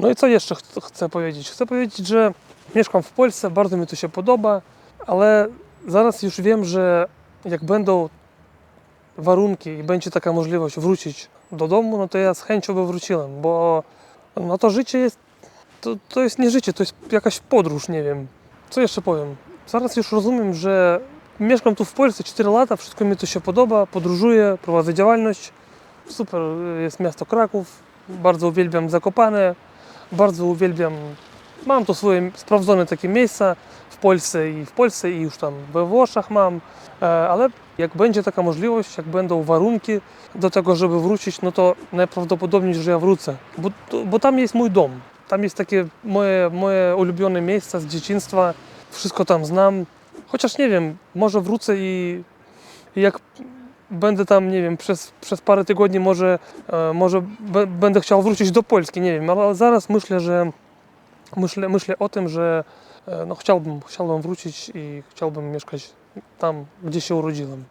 No i co jeszcze ch- chcę powiedzieć? Chcę powiedzieć, że mieszkam w Polsce, bardzo mi to się podoba, ale zaraz już wiem, że jak będą warunki i będzie taka możliwość wrócić do domu, no to ja z chęcią by wróciłem, bo no to życie jest, to, to jest nie życie, to jest jakaś podróż, nie wiem. Co jeszcze powiem? Zaraz już rozumiem, że mieszkam tu w Polsce 4 lata, wszystko mi to się podoba, podróżuję, prowadzę działalność. Super jest miasto Kraków, bardzo uwielbiam Zakopane, bardzo uwielbiam, mam to swoje sprawdzone takie miejsca w Polsce i w Polsce i już tam we Włoszech mam, E, ale jak będzie taka możliwość, jak będą warunki do tego, żeby wrócić, no to najprawdopodobniej, że ja wrócę, bo, bo tam jest mój dom, tam jest takie moje, moje ulubione miejsca z dzieciństwa, wszystko tam znam, chociaż nie wiem, może wrócę i jak będę tam, nie wiem, przez, przez parę tygodni może, e, może będę chciał wrócić do Polski, nie wiem, ale zaraz myślę, że myślę, myślę o tym, że e, no, chciałbym, chciałbym wrócić i chciałbym mieszkać tam, gdzie się urodziłem.